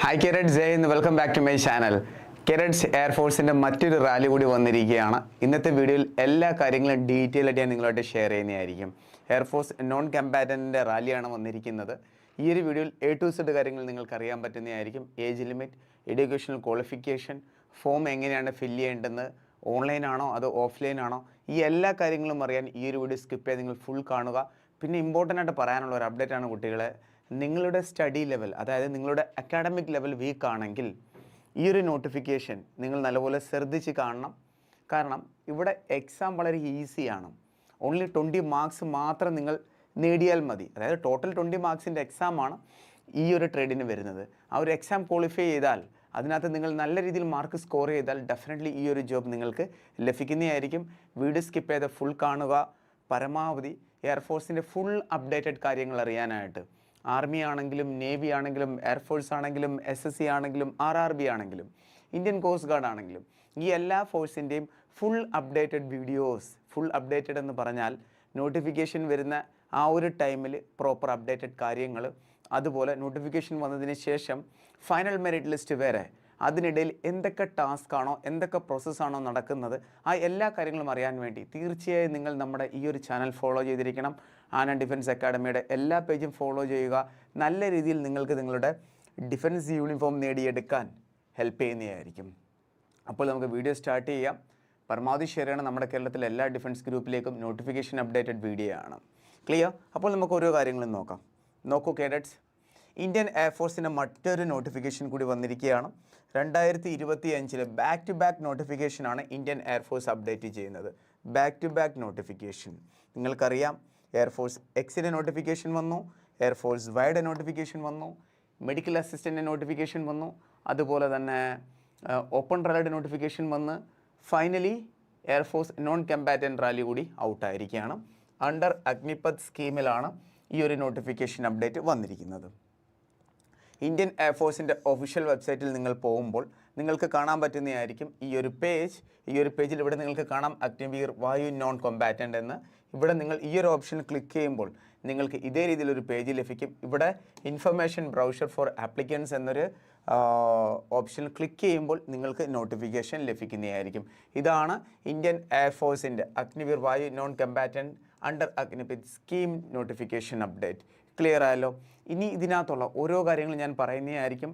Hi cadet ജയ് ഇന്ന് welcome back to my channel cadets എയർഫോഴ്സിന്റെ മറ്റൊരു റാലി കൂടി വന്നിരിക്കുകയാണ്. ഇന്നത്തെ വീഡിയോയിൽ എല്ലാ കാര്യങ്ങളും ഡീറ്റെയിൽ ആയിട്ട് ഞാൻ നിങ്ങളായിട്ട് ഷെയർ ചെയ്യുന്നതായിരിക്കും. എയർഫോഴ്സ് നോൺ കമ്പാറ്റന്റിന്റെ റാലിയാണ് വന്നിരിക്കുന്നത്. ഈ ഒരു വീഡിയോയിൽ എ ടു സെഡ് കാര്യങ്ങൾ നിങ്ങൾക്ക് അറിയാൻ പറ്റുന്നതായിരിക്കും. Age limit educational qualification form എങ്ങനെയാണ് ഫില്ല് ചെയ്യേണ്ടത് ഓൺലൈനാണോ അതോ ഓഫ്ലൈൻ ആണോ? ഈ എല്ലാ കാര്യങ്ങളും അറിയാൻ ഈ ഒരു വീഡിയോ സ്കിപ്പ് ചെയ്ത് നിങ്ങൾ ഫുൾ കാണുക. പിന്നെ ഇമ്പോർട്ടന്റ് ആയിട്ട് പറയാനുള്ള ഒരു അപ്ഡേറ്റ് ആണ് കുട്ടികളെ. നിങ്ങളുടെ സ്റ്റഡി ലെവൽ അതായത് നിങ്ങളുടെ അക്കാഡമിക് ലെവൽ വീക്ക് ആണെങ്കിൽ ഈ ഒരു നോട്ടിഫിക്കേഷൻ നിങ്ങൾ നല്ലപോലെ ശ്രദ്ധിച്ച് കാണണം. കാരണം ഇവിടെ എക്സാം വളരെ ഈസിയാണ് ഓൺലി ട്വന്റി മാർക്സ് മാത്രം നിങ്ങൾ നേടിയാൽ മതി. അതായത് ടോട്ടൽ ട്വന്റി മാർക്സിന്റെ എക്സാമാണ് ഈ ഒരു ട്രേഡിന് വരുന്നത്. ആ ഒരു എക്സാം ക്വാളിഫൈ ചെയ്താൽ അതിനകത്ത് നിങ്ങൾ നല്ല രീതിയിൽ മാർക്ക് സ്കോർ ചെയ്താൽ ഡെഫിനറ്റ്ലി ഈ ഒരു ജോബ് നിങ്ങൾക്ക് ലഭിക്കുന്നതായിരിക്കും. വീഡിയോ സ്കിപ്പ് ചെയ്ത് ഫുൾ കാണുക. പരമാവധി എയർഫോഴ്സിന്റെ ഫുൾ അപ്ഡേറ്റഡ് കാര്യങ്ങൾ അറിയാനായിട്ട്. ആർമി ആണെങ്കിലും നേവി ആണെങ്കിലും എയർഫോഴ്സ് ആണെങ്കിലും എസ് എസ് സി ആണെങ്കിലും ആർ ആർ ബി ആണെങ്കിലും ഇന്ത്യൻ കോസ്റ്റ് ഗാർഡ് ആണെങ്കിലും ഈ എല്ലാ ഫോഴ്സിന്റെയും full updated videos full updated എന്ന് പറഞ്ഞാൽ നോട്ടിഫിക്കേഷൻ വരുന്ന ആ ഒരു ടൈമിൽ പ്രോപ്പർ അപ്ഡേറ്റഡ് കാര്യങ്ങൾ അതുപോലെ നോട്ടിഫിക്കേഷൻ വന്നതിന് ശേഷം ഫൈനൽ മെറിറ്റ് ലിസ്റ്റ് വരെ അതിനിടയിൽ എന്തൊക്കെ ടാസ്ക് ആണോ എന്തൊക്കെ പ്രോസസ്സാണോ നടക്കുന്നത് ആ എല്ലാ കാര്യങ്ങളും അറിയാൻ വേണ്ടി തീർച്ചയായും നിങ്ങൾ നമ്മുടെ ഈ ഒരു ചാനൽ ഫോളോ ചെയ്തിരിക്കണം. ആനന്ദ് ഡിഫൻസ് അക്കാഡമിയുടെ എല്ലാ പേജും ഫോളോ ചെയ്യുക. നല്ല രീതിയിൽ നിങ്ങൾക്ക് നിങ്ങളുടെ ഡിഫൻസ് യൂണിഫോം നേടിയെടുക്കാൻ ഹെൽപ്പ് ചെയ്യുന്നതായിരിക്കും. അപ്പോൾ നമുക്ക് വീഡിയോ സ്റ്റാർട്ട് ചെയ്യാം. പരമാവധി ഷെയർ ചെയ്യണം. നമ്മുടെ കേരളത്തിലെ എല്ലാ ഡിഫൻസ് ഗ്രൂപ്പിലേക്കും നോട്ടിഫിക്കേഷൻ അപ്ഡേറ്റഡ് വീഡിയോ ആണ്. ക്ലിയർ അപ്പോൾ നമുക്ക് ഓരോ കാര്യങ്ങളും നോക്കാം. നോക്കൂ കേഡറ്റ്സ് ഇന്ത്യൻ എയർഫോഴ്സിന്റെ മറ്റൊരു നോട്ടിഫിക്കേഷൻ കൂടി വന്നിരിക്കുകയാണ്. രണ്ടായിരത്തി ഇരുപത്തി അഞ്ചിൽ ബാക്ക് ടു ബാക്ക് നോട്ടിഫിക്കേഷനാണ് ഇന്ത്യൻ എയർഫോഴ്സ് അപ്ഡേറ്റ് ചെയ്യുന്നത്. ബാക്ക് ടു ബാക്ക് നോട്ടിഫിക്കേഷൻ നിങ്ങൾക്കറിയാം എയർഫോഴ്സ് എക്സിന്റെ നോട്ടിഫിക്കേഷൻ വന്നു എയർഫോഴ്സ് വൈഡ് നോട്ടിഫിക്കേഷൻ വന്നു മെഡിക്കൽ അസിസ്റ്റന്റ് നോട്ടിഫിക്കേഷൻ വന്നു അതുപോലെ തന്നെ ഓപ്പൺ റാലിയുടെ നോട്ടിഫിക്കേഷൻ വന്ന് finally air force non combatant rally കൂടി ഔട്ടായിരിക്കുകയാണ് അണ്ടർ അഗ്നിപത് സ്കീമിലാണ് ഈ ഒരു നോട്ടിഫിക്കേഷൻ അപ്ഡേറ്റ് വന്നിരിക്കുന്നത്. ഇന്ത്യൻ എയർഫോഴ്സിന്റെ ഒഫീഷ്യൽ വെബ്സൈറ്റിൽ നിങ്ങൾ പോകുമ്പോൾ നിങ്ങൾക്ക് കാണാൻ പറ്റുന്നതായിരിക്കും ഈ ഒരു പേജ് ഈ ഒരു പേജിൽ ഇവിടെ നിങ്ങൾക്ക് കാണാം അഗ്നിവീർ വായു നോൺ കൊമ്പാറ്റന്റ് എന്ന്. ഇവിടെ നിങ്ങൾ ഈ ഒരു ഓപ്ഷൻ ക്ലിക്ക് ചെയ്യുമ്പോൾ നിങ്ങൾക്ക് ഇതേ രീതിയിലൊരു പേജ് ലഭിക്കും. ഇവിടെ ഇൻഫർമേഷൻ ബ്രൗഷർ ഫോർ ആപ്ലിക്കൻസ് എന്നൊരു ഓപ്ഷൻ ക്ലിക്ക് ചെയ്യുമ്പോൾ നിങ്ങൾക്ക് നോട്ടിഫിക്കേഷൻ ലഭിക്കുന്നതായിരിക്കും. ഇതാണ് Indian എയർഫോഴ്സിന്റെ Agniveer Vayu non combatant under Agnipath scheme notification update clear ആയല്ലോ? ഇനി ഇതിനകത്തുള്ള ഓരോ കാര്യങ്ങളും ഞാൻ പറയുന്നതായിരിക്കും.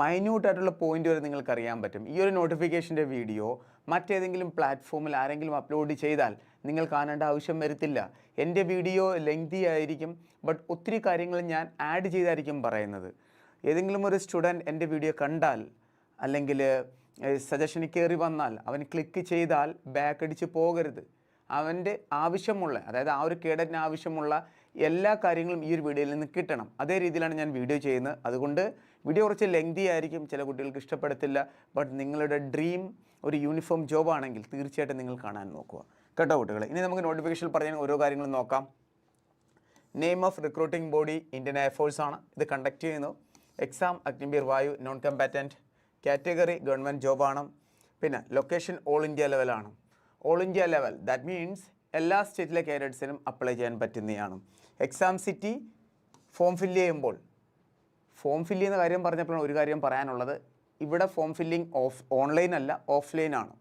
മൈന്യൂട്ടായിട്ടുള്ള പോയിന്റ് വരെ നിങ്ങൾക്ക് അറിയാൻ പറ്റും. ഈ ഒരു നോട്ടിഫിക്കേഷന്റെ വീഡിയോ മറ്റേതെങ്കിലും പ്ലാറ്റ്ഫോമിൽ ആരെങ്കിലും അപ്ലോഡ് ചെയ്താൽ നിങ്ങൾ കാണേണ്ട ആവശ്യം വരത്തില്ല. എന്റെ വീഡിയോ ലെങ്തി ആയിരിക്കും ബട്ട് ഒത്തിരി കാര്യങ്ങൾ ഞാൻ ആഡ് ചെയ്തായിരിക്കും പറയുന്നത്. ഏതെങ്കിലും ഒരു സ്റ്റുഡന്റ് എന്റെ വീഡിയോ കണ്ടാൽ അല്ലെങ്കിൽ സജഷന് കയറി വന്നാൽ അവൻ ക്ലിക്ക് ചെയ്താൽ ബാക്ക് അടിച്ച് പോകരുത്. അവന്റെ ആവശ്യമുള്ള അതായത് ആ ഒരു കേഡറ്റിന് ആവശ്യമുള്ള എല്ലാ കാര്യങ്ങളും ഈ ഒരു വീഡിയോയിൽ നിന്ന് കിട്ടണം. അതേ രീതിയിലാണ് ഞാൻ വീഡിയോ ചെയ്യുന്നത്. അതുകൊണ്ട് വീഡിയോ കുറച്ച് ലെങ്തി ആയിരിക്കും. ചില കുട്ടികൾക്ക് ഇഷ്ടപ്പെടത്തില്ല. ബട്ട് നിങ്ങളുടെ ഡ്രീം ഒരു യൂണിഫോം ജോബ് ആണെങ്കിൽ തീർച്ചയായിട്ടും നിങ്ങൾ കാണാൻ നോക്കുക. കേട്ടോ കുട്ടികളെ? ഇനി നമുക്ക് നോട്ടിഫിക്കേഷൻ പറഞ്ഞ ഓരോ കാര്യങ്ങളും നോക്കാം. Name of recruiting body Indian air force ആണ്. ഇത് കണ്ടക്ട് ചെയ്യുന്നു. എക്സാം അഗ്നിബീർ വായു നോൺ കമ്പാറ്റന്റ് കാറ്റഗറി ഗവൺമെന്റ് ആണ്. പിന്നെ ലൊക്കേഷൻ ഓൾ ഇന്ത്യ ലെവലാണ് all India level that means എല്ലാ സ്റ്റേറ്റിലെ കാൻഡിഡേറ്റ്സിനും അപ്ലൈ ചെയ്യാൻ പറ്റുന്നതാണ്. എക്സാം സിറ്റി ഫോം ഫില്ല് ചെയ്യുമ്പോൾ ഫോം ഫില്ല് ചെയ്യുന്ന കാര്യം പറഞ്ഞപ്പോഴാണ് ഒരു കാര്യം പറയാനുള്ളത്. ഇവിടെ ഫോം ഫില്ലിംഗ് ഓഫ് ഓൺലൈൻ അല്ല ഓഫ്ലൈൻ ആണ്.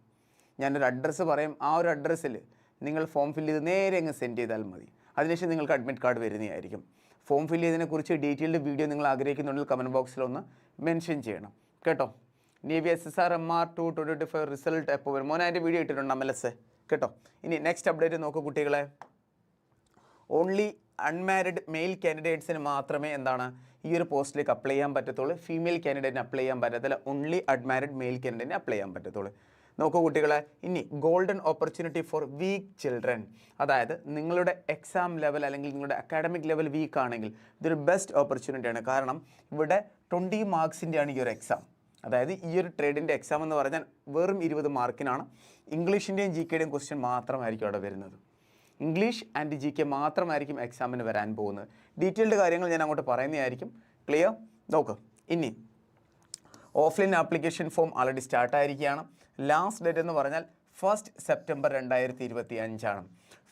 ഞാനൊരു അഡ്രസ്സ് പറയും ആ ഒരു അഡ്രസ്സിൽ നിങ്ങൾ ഫോം ഫില്ല് ചെയ്ത് നേരെ അങ്ങ് സെൻഡ് ചെയ്താൽ മതി. അതിനുശേഷം നിങ്ങൾക്ക് അഡ്മിറ്റ് കാർഡ് വരുന്നതായിരിക്കും. ഫോം ഫില്ല് ചെയ്തതിനെക്കുറിച്ച് ഡീറ്റെയിൽഡ് വീഡിയോ നിങ്ങൾ ആഗ്രഹിക്കുന്നുണ്ടെങ്കിൽ കമന്റ് ബോക്സിലൊന്ന് മെൻഷൻ ചെയ്യണം. കേട്ടോ? Navy S S R M R two twenty five result എപ്പോൾ വരും? മോനായിട്ട് വീഡിയോ ഇട്ടിട്ടുണ്ട് എം എൽ എസ് കേട്ടോ? ഇനി നെക്സ്റ്റ് അപ്ഡേറ്റ് നോക്കൂ കുട്ടികളെ. ഓൺലി അൺമാരിഡ് മെയിൽ കാൻഡിഡേറ്റ്സിന് മാത്രമേ എന്താണ് ഈ ഒരു പോസ്റ്റിലേക്ക് അപ്ലൈ ചെയ്യാൻ പറ്റത്തുള്ളൂ. ഫീമെയിൽ കാൻഡിഡേറ്റിന് അപ്ലൈ ചെയ്യാൻ പറ്റത്തില്ല. ഓൺലി അൺമാരിഡ് മെയിൽ കാൻഡിഡേറ്റിന് അപ്ലൈ ചെയ്യാൻ പറ്റത്തുള്ളൂ. നോക്കൂ കുട്ടികളെ ഇനി golden opportunity for weak children അതായത് നിങ്ങളുടെ എക്സാം ലെവൽ അല്ലെങ്കിൽ നിങ്ങളുടെ അക്കാഡമിക് ലെവൽ വീക്ക് ആണെങ്കിൽ ഇതൊരു ബെസ്റ്റ് ഓപ്പർച്യൂണിറ്റിയാണ് കാരണം ഇവിടെ ട്വന്റി മാർക്സിന്റെയാണ് ഈ ഒരു എക്സാം അതായത് ഈ ഒരു ട്രേഡിന്റെ എക്സാം എന്ന് പറഞ്ഞാൽ വെറും ഇരുപത് മാർക്കിനാണ് ഇംഗ്ലീഷിന്റെയും ജി കെയുടെയും ക്വസ്റ്റ്യൻ മാത്രമായിരിക്കും അവിടെ വരുന്നത്. ഇംഗ്ലീഷ് ആൻഡ് ജി കെ മാത്രമായിരിക്കും എക്സാമിന് വരാൻ പോകുന്നത്. ഡീറ്റെയിൽഡ് കാര്യങ്ങൾ ഞാൻ അങ്ങോട്ട് പറയുന്നതായിരിക്കും. ക്ലിയർ നോക്ക്. ഇനി ഓഫ്ലൈൻ ആപ്ലിക്കേഷൻ ഫോം ആൾറെഡി സ്റ്റാർട്ടായിരിക്കുകയാണ് ലാസ്റ്റ് ഡേറ്റ് എന്ന് പറഞ്ഞാൽ ഫസ്റ്റ് സെപ്റ്റംബർ രണ്ടായിരത്തി ഇരുപത്തി അഞ്ചാണ്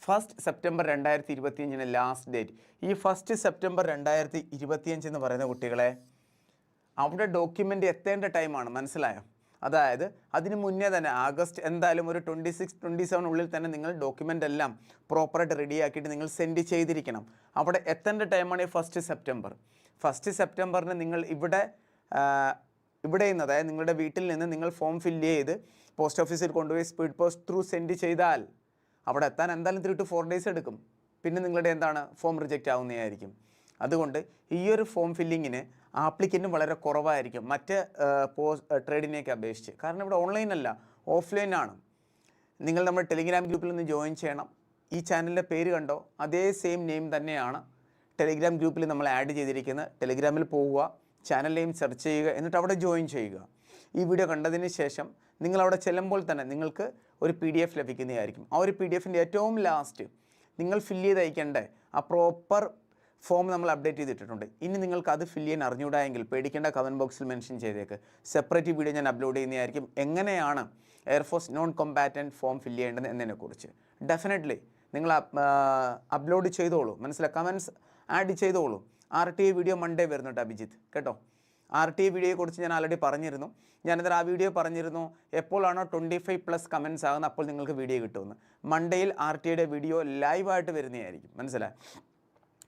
ഫസ്റ്റ് സെപ്റ്റംബർ രണ്ടായിരത്തി ഇരുപത്തി അഞ്ചിന് ലാസ്റ്റ് ഡേറ്റ് ഈ ഫസ്റ്റ് സെപ്റ്റംബർ രണ്ടായിരത്തി ഇരുപത്തി അഞ്ച് എന്ന് പറയുന്ന കുട്ടികളെ അവിടെ ഡോക്യുമെന്റ് എത്തേണ്ട ടൈമാണ് മനസ്സിലായോ? അതായത് അതിന് മുന്നേ തന്നെ ആഗസ്റ്റ് എന്തായാലും ഒരു ട്വന്റി സിക്സ് ട്വന്റി സെവൻ ഉള്ളിൽ തന്നെ നിങ്ങൾ ഡോക്യുമെന്റ് എല്ലാം പ്രോപ്പറായിട്ട് റെഡിയാക്കിയിട്ട് നിങ്ങൾ സെൻഡ് ചെയ്തിരിക്കണം. അവിടെ എത്തേണ്ട ടൈമാണ് ഫസ്റ്റ് സെപ്റ്റംബർ ഫസ്റ്റ് സെപ്റ്റംബറിന് നിങ്ങൾ ഇവിടെ ഇവിടെ നിന്ന് അതായത് നിങ്ങളുടെ വീട്ടിൽ നിന്ന് നിങ്ങൾ ഫോം ഫില്ല് ചെയ്ത് പോസ്റ്റ് ഓഫീസിൽ കൊണ്ടുപോയി സ്പീഡ് പോസ്റ്റ് ത്രൂ സെൻഡ് ചെയ്താൽ അവിടെ എത്താൻ എന്തായാലും ത്രീ ടു ഫോർ ഡേയ്സ് എടുക്കും. പിന്നെ നിങ്ങളുടെ എന്താണ്? ഫോം റിജക്റ്റ് ആവുന്നതായിരിക്കും. അതുകൊണ്ട് ഈ ഒരു ഫോം ഫില്ലിങ്ങിന് ആപ്ലിക്കന്റും വളരെ കുറവായിരിക്കും. മറ്റ് പോസ്റ്റ് ട്രേഡിനെയൊക്കെ അപേക്ഷിച്ച്. കാരണം ഇവിടെ ഓഫ്ലൈൻ ആണ് നിങ്ങൾ നമ്മുടെ ടെലിഗ്രാം ഗ്രൂപ്പിൽ നിന്ന് ജോയിൻ ചെയ്യണം. ഈ ചാനലിന്റെ പേര് കണ്ടോ? അതേ സെയിം നെയിം തന്നെയാണ് ടെലിഗ്രാം ഗ്രൂപ്പിൽ നമ്മൾ ആഡ് ചെയ്തിരിക്കുന്നത്. ടെലിഗ്രാമിൽ പോവുക ചാനൽ നെയിം സെർച്ച് ചെയ്യുക എന്നിട്ട് അവിടെ ജോയിൻ ചെയ്യുക. ഈ വീഡിയോ കണ്ടതിന് ശേഷം നിങ്ങൾ അവിടെ ചെല്ലുമ്പോൾ തന്നെ നിങ്ങൾക്ക് ഒരു പി ഡി എഫ് ലഭിക്കുന്നതായിരിക്കും. ആ ഒരു പി ഡി എഫിന്റെ ഏറ്റവും ലാസ്റ്റ് നിങ്ങൾ ഫില്ല് ചെയ്ത് അയക്കേണ്ട ആ പ്രോപ്പർ ഫോം നമ്മൾ അപ്ഡേറ്റ് ചെയ്തിട്ടുണ്ട് ഇനി നിങ്ങൾക്ക് അത് ഫില്ല് ചെയ്യാൻ അറിഞ്ഞൂടാ പേടിക്കേണ്ട കമന്റ് ബോക്സിൽ മെൻഷൻ ചെയ്തേക്ക്. സെപ്പറേറ്റ് വീഡിയോ ഞാൻ അപ്ലോഡ് ചെയ്യുന്നതായിരിക്കും. എങ്ങനെയാണ് air force non combatant form fill ചെയ്യേണ്ടത് എന്നതിനെക്കുറിച്ച്. ഡെഫിനറ്റ്ലി നിങ്ങൾ അപ്ലോഡ് ചെയ്തോളൂ. മനസ്സിലായി കമൻസ് ആഡ് ചെയ്തോളൂ. ആർ ടി വീഡിയോ മൺഡേ വരുന്നുണ്ട് അഭിജിത്ത്. കേട്ടോ? ആർ ടി വീഡിയോയെക്കുറിച്ച് ഞാൻ ആൾറെഡി പറഞ്ഞിരുന്നു. ഞാനതിൽ ആ വീഡിയോ പറഞ്ഞിരുന്നു. എപ്പോഴാണോ ട്വന്റി ഫൈവ് പ്ലസ് കമൻസ് ആകുന്ന അപ്പോൾ നിങ്ങൾക്ക് വീഡിയോ കിട്ടുമെന്ന്. മൺഡേയിൽ ആർ ടി ഐയുടെ വീഡിയോ ലൈവായിട്ട് വരുന്നതായിരിക്കും. മനസ്സിലായി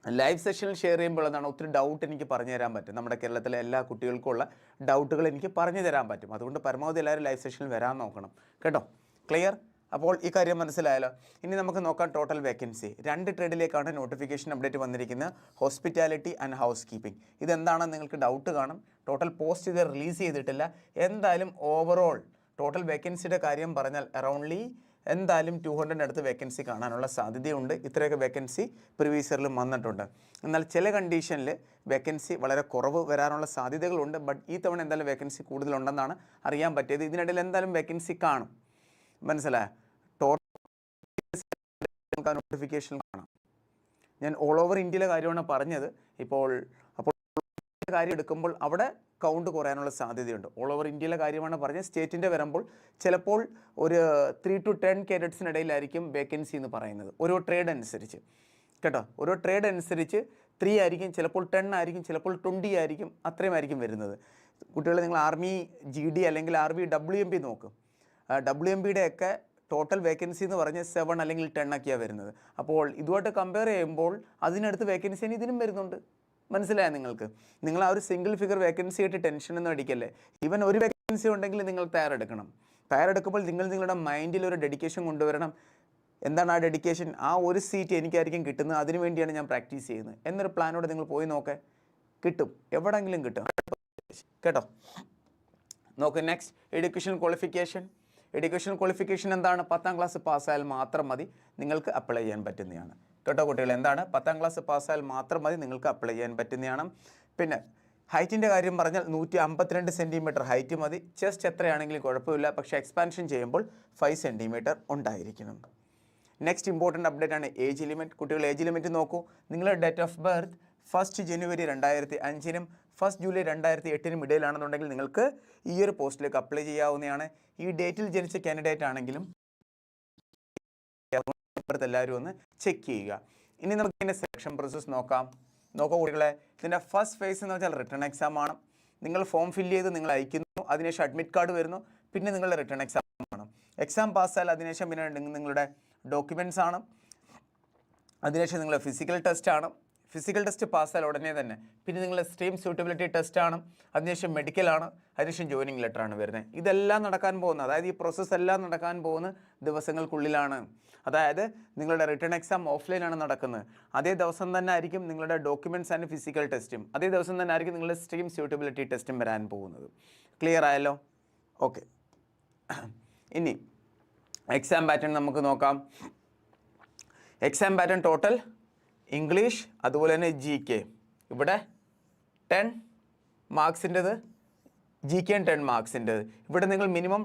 ലൈവ് സെഷനിൽ ഷെയർ ചെയ്യുമ്പോൾ എന്താണ് ഒത്തിരി ഡൗട്ട് എനിക്ക് പറഞ്ഞു തരാൻ പറ്റും. നമ്മുടെ കേരളത്തിലെ എല്ലാ കുട്ടികൾക്കുള്ള ഡൗട്ടുകൾ എനിക്ക് പറഞ്ഞു തരാൻ പറ്റും. അതുകൊണ്ട് പരമാവധി എല്ലാവരും ലൈവ് സെഷനിൽ വരാൻ നോക്കണം. കേട്ടോ? ക്ലിയർ അപ്പോൾ ഈ കാര്യം മനസ്സിലായല്ലോ? ഇനി നമുക്ക് നോക്കാം ടോട്ടൽ വേക്കൻസി രണ്ട് ട്രേഡിലേക്കാണ് നോട്ടിഫിക്കേഷൻ അപ്ഡേറ്റ് വന്നിരിക്കുന്നത്. ഹോസ്പിറ്റാലിറ്റി ആൻഡ് ഹൗസ് കീപ്പിംഗ് ഇതെന്താണെന്ന് നിങ്ങൾക്ക് ഡൗട്ട് കാണും. ടോട്ടൽ പോസ്റ്റ് ഇത് റിലീസ് ചെയ്തിട്ടില്ല. എന്തായാലും ഓവറോൾ ടോട്ടൽ വേക്കൻസിയുടെ കാര്യം പറഞ്ഞാൽ അറൗണ്ട്ലി എന്തായാലും ടു ഹൺഡ്രഡ് അടുത്ത് വേക്കൻസി കാണാനുള്ള സാധ്യതയുണ്ട്. ഇത്രയൊക്കെ വേക്കൻസി ഇയറിൽ വന്നിട്ടുണ്ട്. എന്നാൽ ചില കണ്ടീഷനിൽ വേക്കൻസി വളരെ കുറവ് വരാനുള്ള സാധ്യതകളുണ്ട്. ബട്ട് ഈ തവണ എന്തായാലും വേക്കൻസി കൂടുതലുണ്ടെന്നാണ് അറിയാൻ പറ്റിയത്. ഇതിനിടയിൽ എന്തായാലും വേക്കൻസി കാണും. മനസ്സിലായോ? ടോട്ടൽ നോട്ടിഫിക്കേഷൻ കാണാം. ഞാൻ ഓൾ ഓവർ ഇന്ത്യയിലെ കാര്യമാണ് പറഞ്ഞത്. ഇപ്പോൾ കാര്യം എടുക്കുമ്പോൾ അവിടെ കൗണ്ട് കുറയാനുള്ള സാധ്യതയുണ്ട്. ഓൾ ഓവർ ഇന്ത്യയിലെ കാര്യമാണ് പറഞ്ഞത്. സ്റ്റേറ്റിന്റെ വരുമ്പോൾ ചിലപ്പോൾ ഒരു ത്രീ ടു ടെൻ കേഡറ്റ്സിനിടയിലായിരിക്കും വേക്കൻസി എന്ന് പറയുന്നത്. ഓരോ ട്രേഡ് അനുസരിച്ച്. കേട്ടോ? ഓരോ ട്രേഡ് അനുസരിച്ച് ത്രീ ആയിരിക്കും ചിലപ്പോൾ ടെൻ ആയിരിക്കും ചിലപ്പോൾ ട്വന്റി ആയിരിക്കും അത്രയും ആയിരിക്കും വരുന്നത്. കുട്ടികൾ നിങ്ങൾ ആർമി ജി ഡി അല്ലെങ്കിൽ R B W M P നോക്കും ഡബ്ല്യു എം പിയുടെ ഒക്കെ ടോട്ടൽ വേക്കൻസി എന്ന് പറഞ്ഞാൽ സെവൻ അല്ലെങ്കിൽ ടെൻ ഒക്കെയാണ് വരുന്നത്. അപ്പോൾ ഇതുമായിട്ട് കമ്പയർ ചെയ്യുമ്പോൾ അതിനടുത്ത് വേക്കൻസി ഇതിനും വരുന്നുണ്ട്. മനസ്സിലായോ നിങ്ങൾക്ക്? നിങ്ങൾ ആ ഒരു സിംഗിൾ ഫിഗർ വേക്കൻസി ആയിട്ട് ടെൻഷൻ ഒന്നും അടിക്കല്ലേ? ഇവൻ ഒരു വേക്കൻസി ഉണ്ടെങ്കിൽ നിങ്ങൾ തയ്യാറെടുക്കണം. തയ്യാറെടുക്കുമ്പോൾ നിങ്ങൾ നിങ്ങളുടെ മൈൻഡിൽ ഒരു ഡെഡിക്കേഷൻ കൊണ്ടുവരണം. എന്താണ് ആ ഡെഡിക്കേഷൻ ആ ഒരു സീറ്റ് എനിക്കായിരിക്കും കിട്ടുന്നത്. അതിനു വേണ്ടിയാണ് ഞാൻ പ്രാക്ടീസ് ചെയ്യുന്നത്. എന്നൊരു പ്ലാനോടെ നിങ്ങൾ പോയി നോക്കേ. കിട്ടും. എവിടെങ്കിലും കിട്ടും. കേട്ടോ? നോക്ക് next education qualification education qualification എന്താണ്? പത്താം ക്ലാസ് പാസ്സായാൽ മാത്രം മതി. നിങ്ങൾക്ക് അപ്ലൈ ചെയ്യാൻ പറ്റുന്നതാണ്. കേട്ടോ കുട്ടികൾ എന്താണ്? പത്താം ക്ലാസ് പാസ്സായാൽ മാത്രം മതി നിങ്ങൾക്ക് അപ്ലൈ ചെയ്യാൻ പറ്റുന്നതാണ്. പിന്നെ ഹൈറ്റിന്റെ കാര്യം പറഞ്ഞാൽ നൂറ്റി അമ്പത്തിരണ്ട് സെന്റിമീറ്റർ ഹൈറ്റ് മതി. ചെസ്റ്റ് എത്രയാണെങ്കിലും കുഴപ്പമില്ല പക്ഷേ എക്സ്പാൻഷൻ ചെയ്യുമ്പോൾ ഫൈവ് സെന്റിമീറ്റർ ഉണ്ടായിരിക്കണം. നെക്സ്റ്റ് ഇമ്പോർട്ടന്റ് അപ്ഡേറ്റ് ആണ് ഏജ് ലിമിറ്റ് കുട്ടികൾ ഏജ് ലിമിറ്റ് നോക്കൂ. നിങ്ങളുടെ ഡേറ്റ് ഓഫ് ബർത്ത് ഫസ്റ്റ് ജനുവരി രണ്ടായിരത്തി അഞ്ചിനും ഫസ്റ്റ് ജൂലൈ രണ്ടായിരത്തി എട്ടിനും ഇടയിലാണെന്നുണ്ടെങ്കിൽ നിങ്ങൾക്ക് ഈ ഒരു പോസ്റ്റിലേക്ക് അപ്ലൈ ചെയ്യാവുന്നതാണ്. ഈ ഡേറ്റിൽ ജനിച്ച കാൻഡിഡേറ്റ് ആണെങ്കിലും ബർത്ത് എല്ലാവരും ഒന്ന് ചെക്ക് ചെയ്യുക. ഇനി നമുക്ക് ഇതിന്റെ സെലക്ഷൻ പ്രോസസ്സ് നോക്കാം. നോക്കൂ കുട്ടികളെ ഇതിന്റെ ഫസ്റ്റ് ഫേസ് എന്ന് വെച്ചാൽ റിട്ടേൺ എക്സാം ആണ്. നിങ്ങൾ ഫോം ഫില്ല് ചെയ്ത് നിങ്ങൾ അയക്കുന്നു അതിനുശേഷം അഡ്മിറ്റ് കാർഡ് വരുന്നു പിന്നെ നിങ്ങളുടെ റിട്ടേൺ എക്സാം ആണ്. എക്സാം പാസ്സായാൽ അതിനുശേഷം പിന്നെ നിങ്ങളുടെ ഡോക്യുമെന്റ്സ് ആണ്. അതിനുശേഷം നിങ്ങളുടെ ഫിസിക്കൽ ടെസ്റ്റ് ആണ്. ഫിസിക്കൽ ടെസ്റ്റ് പാസ്സായാൽ ഉടനെ തന്നെ. പിന്നെ നിങ്ങളുടെ സ്ട്രീം സ്യൂട്ടബിലിറ്റി ടെസ്റ്റ് ആണ് അതിനുശേഷം മെഡിക്കൽ ആണ് അതിനുശേഷം ജോയിനിങ് ലെറ്റർ ആണ് വരുന്നത്. ഇതെല്ലാം നടക്കാൻ പോകുന്നത് അതായത് ഈ പ്രോസസ്സ് എല്ലാം നടക്കാൻ പോകുന്ന ദിവസങ്ങൾക്കുള്ളിലാണ്. അതായത് നിങ്ങളുടെ റിട്ടേൺ എക്സാം ഓഫ്ലൈനാണ് നടക്കുന്നത്. അതേ ദിവസം തന്നെ ആയിരിക്കും നിങ്ങളുടെ ഡോക്യുമെന്റ്സ് ആൻഡ് ഫിസിക്കൽ ടെസ്റ്റും അതേ ദിവസം തന്നെ ആയിരിക്കും നിങ്ങളുടെ സ്ട്രീം സ്യൂട്ടബിലിറ്റി ടെസ്റ്റും വരാൻ പോകുന്നത്. ക്ലിയർ ആയല്ലോ? ഓക്കെ ഇനി എക്സാം പാറ്റേൺ നമുക്ക് നോക്കാം. എക്സാം പാറ്റേൺ ടോട്ടൽ ഇംഗ്ലീഷ് അതുപോലെ തന്നെ ജി കെ ഇവിടെ ടെൻ മാർക്സിന്റെത് ജി കെ ടെൻ മാർക്സിന്റെത് ഇവിടെ നിങ്ങൾ മിനിമം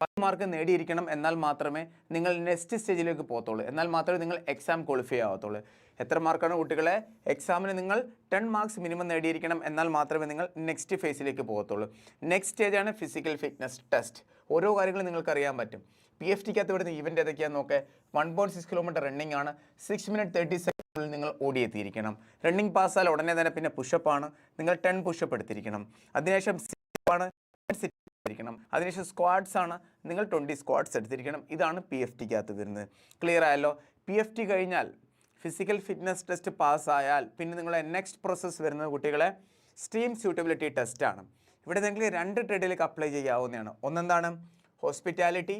പത്ത് മാർക്ക് നേടിയിരിക്കണം എന്നാൽ മാത്രമേ നിങ്ങൾ നെക്സ്റ്റ് സ്റ്റേജിലേക്ക് പോകത്തുള്ളൂ. എന്നാൽ മാത്രമേ നിങ്ങൾ എക്സാം ക്വാളിഫൈ ആവത്തുള്ളൂ. എത്ര മാർക്കാണ് കുട്ടികളെ? എക്സാമിന് നിങ്ങൾ ടെൻ മാർക്സ് മിനിമം നേടിയിരിക്കണം എന്നാൽ മാത്രമേ നിങ്ങൾ നെക്സ്റ്റ് ഫേസിലേക്ക് പോകത്തുള്ളൂ. നെക്സ്റ്റ് സ്റ്റേജാണ് ഫിസിക്കൽ ഫിറ്റ്നസ് ടെസ്റ്റ് ഓരോ കാര്യങ്ങളും നിങ്ങൾക്ക് അറിയാൻ പറ്റും. പി എഫ് ടിക്കകത്ത് വരുന്ന ഇവന്റ് ഏതൊക്കെയാണെന്ന് നോക്കെ? One point six kilometre running ആണ്. സിക്സ് മിനിറ്റ് തേർട്ടി സെക്കൻഡിൽ നിങ്ങൾ ഓടിയെത്തിയിരിക്കണം. റണ്ണിംഗ് പാസ്സാൽ ഉടനെ തന്നെ പിന്നെ പുഷപ്പാണ് നിങ്ങൾ ടെൻ പുഷപ്പ് എടുത്തിരിക്കണം. അതിനുശേഷം sit ആണ്. എടുത്തിരിക്കണം. അതിനുശേഷം സ്ക്വാഡ്സ് ആണ്. നിങ്ങൾ ട്വന്റി സ്ക്വാഡ്സ് എടുത്തിരിക്കണം. ഇതാണ് പി എഫ് ടിക്കകത്ത് വരുന്നത്. ക്ലിയർ ആയല്ലോ? പി എഫ് ടി കഴിഞ്ഞാൽ ഫിസിക്കൽ ഫിറ്റ്നസ് ടെസ്റ്റ് പാസ്സായാൽ പിന്നെ നിങ്ങളെ നെക്സ്റ്റ് പ്രോസസ്സ് വരുന്നത് കുട്ടികളെ സ്ട്രീം സ്യൂട്ടബിലിറ്റി ടെസ്റ്റാണ് ഇവിടെ നിങ്ങൾക്ക് രണ്ട് ട്രേഡിലേക്ക് അപ്ലൈ ചെയ്യാവുന്നതാണ്. ഒന്നെന്താണ്? ഹോസ്പിറ്റാലിറ്റി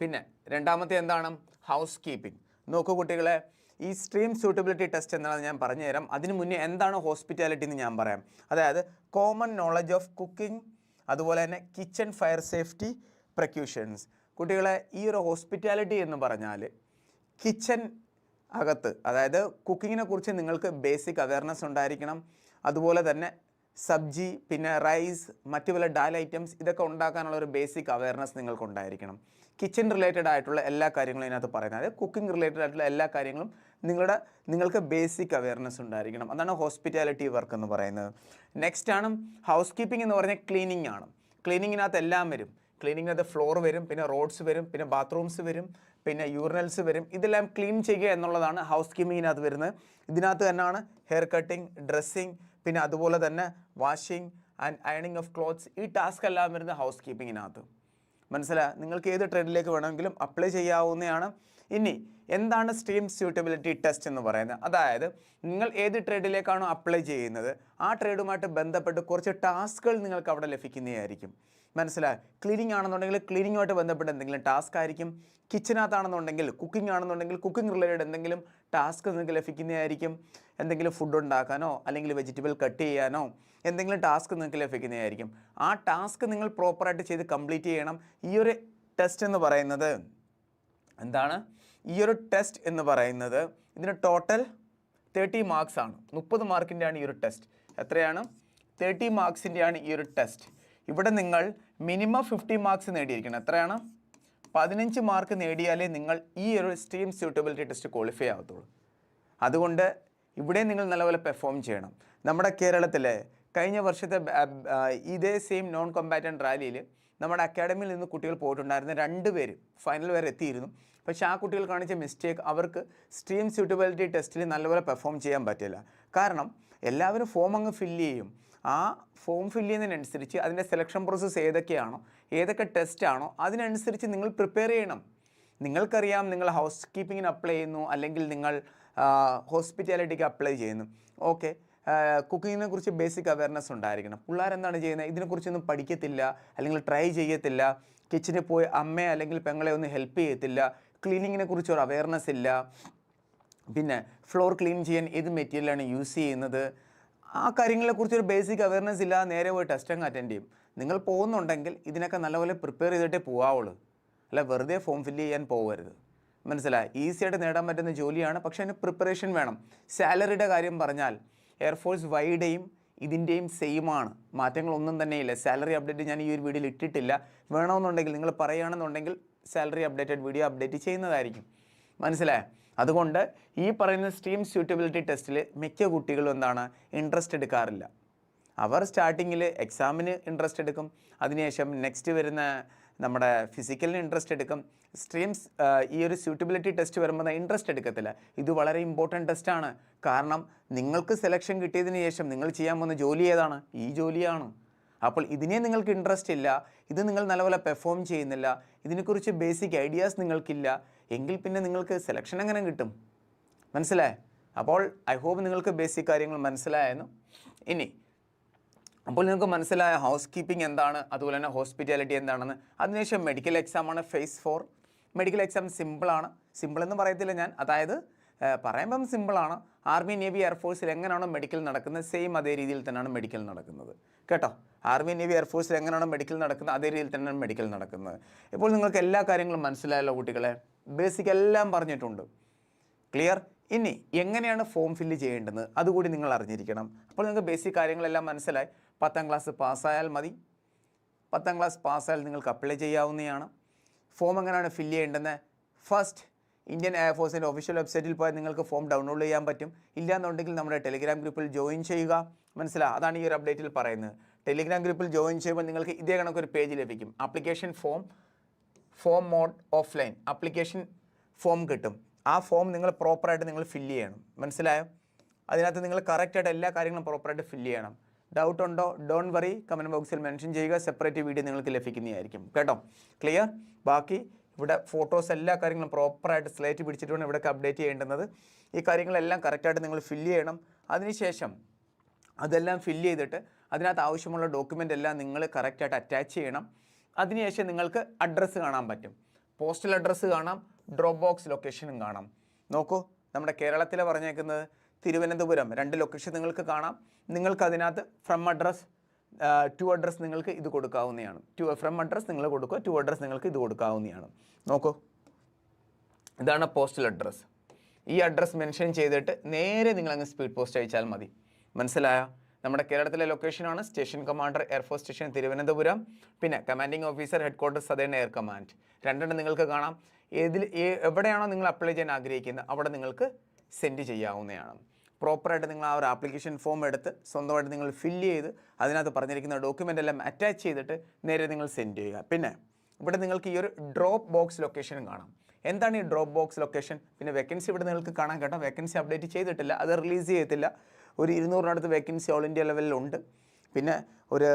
പിന്നെ രണ്ടാമത്തെ എന്താണ്? ഹൗസ് കീപ്പിംഗ് നോക്കൂ കുട്ടികളെ ഈ സ്ട്രീം സ്യൂട്ടബിലിറ്റി ടെസ്റ്റ് എന്താണെന്ന് ഞാൻ പറഞ്ഞുതരാം. അതിന് മുന്നേ എന്താണ് ഹോസ്പിറ്റാലിറ്റി എന്ന് ഞാൻ പറയാം. അതായത് കോമൺ നോളജ് ഓഫ് കുക്കിംഗ് അതുപോലെ തന്നെ കിച്ചൺ ഫയർ സേഫ്റ്റി പ്രക്യൂഷൻസ് കുട്ടികളെ ഈ ഒരു ഹോസ്പിറ്റാലിറ്റി എന്ന് പറഞ്ഞാൽ കിച്ചൺ അകത്ത് അതായത് കുക്കിങ്ങിനെ കുറിച്ച് നിങ്ങൾക്ക് ബേസിക് അവയർനെസ് ഉണ്ടായിരിക്കണം. അതുപോലെ തന്നെ സബ്ജി പിന്നെ റൈസ് മറ്റു പല ഡാൽ ഐറ്റംസ് ഇതൊക്കെ ഉണ്ടാക്കാനുള്ള ഒരു ബേസിക് അവയർനെസ് നിങ്ങൾക്ക് ഉണ്ടായിരിക്കണം കിച്ചൺ റിലേറ്റഡ് ആയിട്ടുള്ള എല്ലാ കാര്യങ്ങളും ഇതിനകത്ത് പറയുന്നത്. അതായത് കുക്കിംഗ് റിലേറ്റഡ് ആയിട്ടുള്ള എല്ലാ കാര്യങ്ങളും നിങ്ങളുടെ നിങ്ങൾക്ക് ബേസിക് അവയർനെസ് ഉണ്ടായിരിക്കണം. അതാണ് ഹോസ്പിറ്റാലിറ്റി വർക്ക് എന്ന് പറയുന്നത്. നെക്സ്റ്റ് ആണ് ഹൗസ് കീപ്പിംഗ് എന്ന് പറഞ്ഞാൽ ക്ലീനിങ് ആണ്. ക്ലീനിങ്ങിനകത്ത് എല്ലാം വരും. ക്ലീനിങ്ങിനകത്ത് ഫ്ലോർ വരും പിന്നെ റോഡ്സ് വരും പിന്നെ ബാത്റൂംസ് വരും പിന്നെ യൂറിനൽസ് വരും. ഇതെല്ലാം ക്ലീൻ ചെയ്യുക എന്നുള്ളതാണ് ഹൗസ് കീപ്പിങ്ങിനകത്ത് വരുന്നത്. ഇതിനകത്ത് തന്നെയാണ് ഹെയർ കട്ടിങ് ഡ്രസ്സിങ് പിന്നെ അതുപോലെ തന്നെ വാഷിംഗ് ആൻഡ് അയണിങ് ഓഫ് ക്ലോത്ത്സ് ഈ ടാസ്ക് എല്ലാം വരുന്നത് ഹൗസ് കീപ്പിങ്ങിനകത്ത് മനസ്സിലായി നിങ്ങൾക്ക് ഏത് ട്രെൻഡിലേക്ക് വേണമെങ്കിലും അപ്ലൈ ചെയ്യാവുന്നതാണ്. ഇനി എന്താണ് സ്ട്രീം സ്യൂട്ടബിലിറ്റി ടെസ്റ്റ് എന്ന് പറയുന്നത്? അതായത് നിങ്ങൾ ഏത് ട്രേഡിലേക്കാണോ അപ്ലൈ ചെയ്യുന്നത് ആ ട്രേഡുമായിട്ട് ബന്ധപ്പെട്ട് കുറച്ച് ടാസ്കുകൾ നിങ്ങൾക്ക് അവിടെ ലഭിക്കുന്നതായിരിക്കും. മനസ്സിലായി? ക്ലീനിങ് ആണെന്നുണ്ടെങ്കിൽ ക്ലീനിങ്ങുമായിട്ട് ബന്ധപ്പെട്ട് എന്തെങ്കിലും ടാസ്ക് ആയിരിക്കും. കിച്ചനകത്താണെന്നുണ്ടെങ്കിൽ കുക്കിംഗ് ആണെന്നുണ്ടെങ്കിൽ കുക്കിംഗ് റിലേറ്റഡ് എന്തെങ്കിലും ടാസ്ക് നിങ്ങൾക്ക് ലഭിക്കുന്നതായിരിക്കും. എന്തെങ്കിലും ഫുഡ് ഉണ്ടാക്കാനോ അല്ലെങ്കിൽ വെജിറ്റബിൾ കട്ട് ചെയ്യാനോ എന്തെങ്കിലും ടാസ്ക് നിങ്ങൾക്ക് ലഭിക്കുന്നതായിരിക്കും. ആ ടാസ്ക് നിങ്ങൾ പ്രോപ്പറായിട്ട് ചെയ്ത് കംപ്ലീറ്റ് ചെയ്യണം. ഈ ഒരു ടെസ്റ്റ് എന്ന് പറയുന്നത് എന്താണ്? ഈ ഒരു ടെസ്റ്റ് എന്ന് പറയുന്നത് ഇതിന് ടോട്ടൽ തേർട്ടി മാർക്സ് ആണ്. മുപ്പത് മാർക്കിന്റെയാണ് ഈ ഒരു ടെസ്റ്റ് എത്രയാണ്? തേർട്ടി മാർക്സിന്റെയാണ് ഈ ഒരു ടെസ്റ്റ് ഇവിടെ നിങ്ങൾ മിനിമം ഫിഫ്റ്റി മാർക്സ് നേടിയിരിക്കണം. എത്രയാണ്? പതിനഞ്ച് മാർക്ക് നേടിയാലേ നിങ്ങൾ ഈ ഒരു സ്ട്രീം സ്യൂട്ടബിലിറ്റി ടെസ്റ്റ് ക്വാളിഫൈ ആകത്തുള്ളൂ അതുകൊണ്ട് ഇവിടെ നിങ്ങൾ നല്ലപോലെ പെർഫോം ചെയ്യണം. നമ്മുടെ കേരളത്തിലെ കഴിഞ്ഞ വർഷത്തെ ഇതേ സെയിം നോൺ കോമ്പാറ്റന്റ് റാലിയിൽ നമ്മുടെ അക്കാഡമിയിൽ നിന്ന് കുട്ടികൾ പോയിട്ടുണ്ടായിരുന്ന. രണ്ട് പേര് ഫൈനൽ വരെ എത്തിയിരുന്നു. പക്ഷേ ആ കുട്ടികൾ കാണിച്ച മിസ്റ്റേക്ക് അവർക്ക് സ്ട്രീം സ്യൂട്ടബിലിറ്റി ടെസ്റ്റിൽ നല്ലപോലെ പെർഫോം ചെയ്യാൻ പറ്റില്ല. കാരണം എല്ലാവരും ഫോം അങ്ങ് ഫില്ല് ചെയ്യും. ആ ഫോം ഫില്ല് ചെയ്യുന്നതിനനുസരിച്ച് അതിന്റെ സെലക്ഷൻ പ്രോസസ്സ് ഏതൊക്കെയാണോ ഏതൊക്കെ ടെസ്റ്റാണോ അതിനനുസരിച്ച് നിങ്ങൾ പ്രിപ്പയർ ചെയ്യണം. നിങ്ങൾക്കറിയാം നിങ്ങൾ ഹൗസ് കീപ്പിങ്ങിന് അപ്ലൈ ചെയ്യുന്നു അല്ലെങ്കിൽ നിങ്ങൾ ഹോസ്പിറ്റാലിറ്റിക്ക് അപ്ലൈ ചെയ്യുന്നു. ഓക്കെ കുക്കിങ്ങിനെ കുറിച്ച് ബേസിക് അവയർനെസ് ഉണ്ടായിരിക്കണം. പിള്ളേർ എന്താണ് ചെയ്യുന്നത്? ഇതിനെക്കുറിച്ചൊന്നും പഠിക്കത്തില്ല അല്ലെങ്കിൽ ട്രൈ ചെയ്യത്തില്ല കിച്ചണിൽ പോയി അമ്മയെ അല്ലെങ്കിൽ പെങ്ങളെ ഒന്നും ഹെൽപ്പ് ചെയ്യത്തില്ല ക്ലീനിങ്ങിനെ കുറിച്ച് ഒരു അവയർനെസ് ഇല്ല. പിന്നെ ഫ്ലോർ ക്ലീൻ ചെയ്യാൻ ഏത് മെറ്റീരിയലാണ് യൂസ് ചെയ്യുന്നത്? ആ കാര്യങ്ങളെക്കുറിച്ച് ഒരു ബേസിക് അവയർനെസ് ഇല്ലാതെ നേരെ പോയി ടെസ്റ്റ് അങ്ങ് അറ്റൻഡ് ചെയ്യും. നിങ്ങൾ പോകുന്നുണ്ടെങ്കിൽ ഇതിനൊക്കെ നല്ലപോലെ പ്രിപ്പയർ ചെയ്തിട്ടേ പോവാവുള്ളൂ. അല്ല വെറുതെ ഫോം ഫില്ല് ചെയ്യാൻ പോകരുത് മനസ്സിലായി? ഈസിയായിട്ട് നേടാൻ പറ്റുന്ന ജോലിയാണ് പക്ഷേ അതിന് പ്രിപ്പറേഷൻ വേണം. സാലറിയുടെ കാര്യം പറഞ്ഞാൽ എയർഫോഴ്സ് വൈഡേയും ഇതിന്റെയും സെയിം ആണ് മാറ്റങ്ങളൊന്നും തന്നെയില്ല. സാലറി അപ്ഡേറ്റ് ഞാൻ ഈ ഒരു വീഡിയോയിൽ ഇട്ടിട്ടില്ല. വേണമെന്നുണ്ടെങ്കിൽ നിങ്ങൾ പറയുകയാണെന്നുണ്ടെങ്കിൽ സാലറി അപ്ഡേറ്റഡ് വീഡിയോ അപ്ഡേറ്റ് ചെയ്യുന്നതായിരിക്കും. മനസ്സിലായോ? അതുകൊണ്ട് ഈ പറയുന്ന സ്ട്രീം സ്യൂട്ടബിലിറ്റി ടെസ്റ്റിൽ മിക്ക കുട്ടികളും എന്താണ്? ഇൻട്രസ്റ്റ് എടുക്കാറില്ല. അവർ സ്റ്റാർട്ടിങ്ങിൽ എക്സാമിന് ഇൻട്രസ്റ്റ് എടുക്കും. അതിനുശേഷം നെക്സ്റ്റ് വരുന്ന നമ്മുടെ ഫിസിക്കലിന് ഇൻട്രസ്റ്റ് എടുക്കും. സ്ട്രീംസ് ഈ ഒരു സ്യൂട്ടബിലിറ്റി ടെസ്റ്റ് വരുമ്പോൾ ഇൻട്രസ്റ്റ് എടുക്കത്തില്ല. ഇത് വളരെ ഇമ്പോർട്ടന്റ് ടെസ്റ്റാണ് കാരണം നിങ്ങൾക്ക് സെലക്ഷൻ കിട്ടിയതിന് ശേഷം നിങ്ങൾ ചെയ്യാൻ പോകുന്ന ജോലി ഏതാണ്? ഈ ജോലിയാണ്. അപ്പോൾ ഇതിനെ നിങ്ങൾക്ക് ഇൻട്രസ്റ്റ് ഇല്ല. ഇത് നിങ്ങൾ നല്ലപോലെ പെർഫോം ചെയ്യുന്നില്ല. ഇതിനെക്കുറിച്ച് ബേസിക് ഐഡിയാസ് നിങ്ങൾക്കില്ല. എങ്കിൽ പിന്നെ നിങ്ങൾക്ക് സെലക്ഷൻ എങ്ങനെ കിട്ടും? മനസ്സിലായേ? അപ്പോൾ ഐ ഹോപ്പ് നിങ്ങൾക്ക് ബേസിക് കാര്യങ്ങൾ മനസ്സിലായെന്നു. ഇനി അപ്പോൾ നിങ്ങൾക്ക് മനസ്സിലായ ഹൗസ് കീപ്പിംഗ് എന്താണ്? അതുപോലെ തന്നെ ഹോസ്പിറ്റാലിറ്റി എന്താണെന്ന്. അതിനുശേഷം മെഡിക്കൽ എക്സാമാണ് ഫേസ് ഫോർ മെഡിക്കൽ എക്സാം സിമ്പിളാണ് സിമ്പിൾ എന്ന് പറയത്തില്ല ഞാൻ. അതായത് പറയുമ്പം സിമ്പിളാണ് ആർമി നേവി എയർഫോഴ്സിൽ എങ്ങനെയാണോ മെഡിക്കൽ നടക്കുന്നത് സെയിം അതേ രീതിയിൽ തന്നെയാണ് മെഡിക്കൽ നടക്കുന്നത്. കേട്ടോ? ആർമി നേവി എയർഫോഴ്സിൽ എങ്ങനെയാണോ മെഡിക്കൽ നടക്കുന്നത് അതേ രീതിയിൽ തന്നെയാണ് മെഡിക്കൽ നടക്കുന്നത്. ഇപ്പോൾ നിങ്ങൾക്ക് എല്ലാ കാര്യങ്ങളും മനസ്സിലായല്ലോ കുട്ടികളെ. ബേസിക് എല്ലാം പറഞ്ഞിട്ടുണ്ട്. ക്ലിയർ ഇനി എങ്ങനെയാണ് ഫോം ഫില്ല് ചെയ്യേണ്ടത്? അതുകൂടി നിങ്ങൾ അറിഞ്ഞിരിക്കണം. അപ്പോൾ നിങ്ങൾക്ക് ബേസിക് കാര്യങ്ങളെല്ലാം മനസ്സിലായി. പത്താം ക്ലാസ് പാസ്സായാൽ മതി. പത്താം ക്ലാസ് പാസ്സായാൽ നിങ്ങൾക്ക് അപ്ലൈ ചെയ്യാവുന്നതാണ്. ഫോം എങ്ങനെയാണ് ഫില്ല് ചെയ്യേണ്ടത് ഫസ്റ്റ് ഇന്ത്യൻ എയർഫോഴ്സിന്റെ ഒഫീഷ്യൽ വെബ്സൈറ്റിൽ പോയാൽ നിങ്ങൾക്ക് ഫോം ഡൗൺലോഡ് ചെയ്യാൻ പറ്റും. ഇല്ലാന്നുണ്ടെങ്കിൽ നമ്മുടെ ടെലിഗ്രാം ഗ്രൂപ്പിൽ ജോയിൻ ചെയ്യുക. മനസ്സിലാവും അതാണ് ഈ ഒരു അപ്ഡേറ്റിൽ പറയുന്നത്. ടെലിഗ്രാം ഗ്രൂപ്പിൽ ജോയിൻ ചെയ്യുമ്പോൾ നിങ്ങൾക്ക് ഇതേ കണക്കൊരു പേജ് ലഭിക്കും. Application form form mode offline application form കിട്ടും. ആ ഫോം നിങ്ങൾ പ്രോപ്പറായിട്ട് നിങ്ങൾ ഫില്ല് ചെയ്യണം. മനസ്സിലായോ? അതിനകത്ത് നിങ്ങൾ കറക്റ്റായിട്ട് എല്ലാ കാര്യങ്ങളും പ്രോപ്പറായിട്ട് ഫില്ല് ചെയ്യണം. ഡൗട്ട് ഉണ്ടോ ഡോൺ വറി കമന്റ് ബോക്സിൽ മെൻഷൻ ചെയ്യുക. സെപ്പറേറ്റ് വീഡിയോ നിങ്ങൾക്ക് ലഭിക്കുന്നതായിരിക്കും. കേട്ടോ? ക്ലിയർ ബാക്കി ഇവിടെ ഫോട്ടോസ് എല്ലാ കാര്യങ്ങളും പ്രോപ്പറായിട്ട് സ്ലേറ്റ് പിടിച്ചിട്ടാണ് ഇവിടെയൊക്കെ അപ്ഡേറ്റ് ചെയ്യേണ്ടുന്നത്. ഈ കാര്യങ്ങളെല്ലാം കറക്റ്റായിട്ട് നിങ്ങൾ ഫില്ല് ചെയ്യണം. അതിനുശേഷം അതെല്ലാം ഫില്ല് ചെയ്തിട്ട് അതിനകത്ത് ആവശ്യമുള്ള ഡോക്യുമെന്റ് എല്ലാം നിങ്ങൾ കറക്റ്റായിട്ട് അറ്റാച്ച് ചെയ്യണം. അതിനുശേഷം നിങ്ങൾക്ക് അഡ്രസ്സ് കാണാൻ പറ്റും. പോസ്റ്റൽ അഡ്രസ്സ് കാണാം. ഡ്രോപ്പ് ബോക്സ് ലൊക്കേഷനും കാണാം. നോക്കൂ നമ്മുടെ കേരളത്തിലെ പറഞ്ഞേക്കുന്നത് തിരുവനന്തപുരം. രണ്ട് ലൊക്കേഷൻ നിങ്ങൾക്ക് കാണാം. നിങ്ങൾക്ക് അതിനകത്ത് ഫ്രം അഡ്രസ് ടു അഡ്രസ് നിങ്ങൾക്ക് ഇത് കൊടുക്കാവുന്നതാണ്. ടു ഫ്രം അഡ്രസ് നിങ്ങൾ കൊടുക്കുക ടു അഡ്രസ് നിങ്ങൾക്ക് ഇത് കൊടുക്കാവുന്നതാണ്. നോക്കൂ. ഇതാണ് പോസ്റ്റൽ അഡ്രസ്സ് ഈ അഡ്രസ്സ് മെൻഷൻ ചെയ്തിട്ട് നേരെ നിങ്ങൾ അങ്ങ് സ്പീഡ് പോസ്റ്റ് അയച്ചാൽ മതി. മനസ്സിലായോ? നമ്മുടെ കേരളത്തിലെ ലൊക്കേഷനാണ് station commander air force station Thiruvananthapuram. പിന്നെ commanding officer headquarters southern air command രണ്ടെണ്ണം നിങ്ങൾക്ക് കാണാം. ഏതിൽ എവിടെയാണോ നിങ്ങൾ അപ്ലൈ ചെയ്യാൻ ആഗ്രഹിക്കുന്നത് അവിടെ നിങ്ങൾക്ക് സെൻഡ് ചെയ്യാവുന്നതാണ്. പ്രോപ്പറായിട്ട് നിങ്ങൾ ആ ഒരു ആപ്ലിക്കേഷൻ ഫോം എടുത്ത് സ്വന്തമായിട്ട് നിങ്ങൾ ഫില്ല് ചെയ്ത് അതിനകത്ത് പറഞ്ഞിരിക്കുന്ന ഡോക്യുമെന്റ് എല്ലാം അറ്റാച്ച് ചെയ്തിട്ട് നേരെ നിങ്ങൾ സെൻഡ് ചെയ്യുക. പിന്നെ ഇവിടെ നിങ്ങൾക്ക് ഈ ഒരു ഡ്രോപ്പ് ബോക്സ് ലൊക്കേഷനും കാണാം. എന്താണ് ഈ ഡ്രോപ്പ് ബോക്സ് ലൊക്കേഷൻ പിന്നെ വേക്കൻസി ഇവിടെ നിങ്ങൾക്ക് കാണാൻ കേട്ടോ. വേക്കൻസി അപ്ഡേറ്റ് ചെയ്തിട്ടില്ല. അത് റിലീസ് ചെയ്യത്തില്ല. ഒരു ഇരുന്നൂറിനടുത്ത് വേക്കൻസി ഓൾ ഇന്ത്യ ലെവലിലുണ്ട് പിന്നെ ഒരു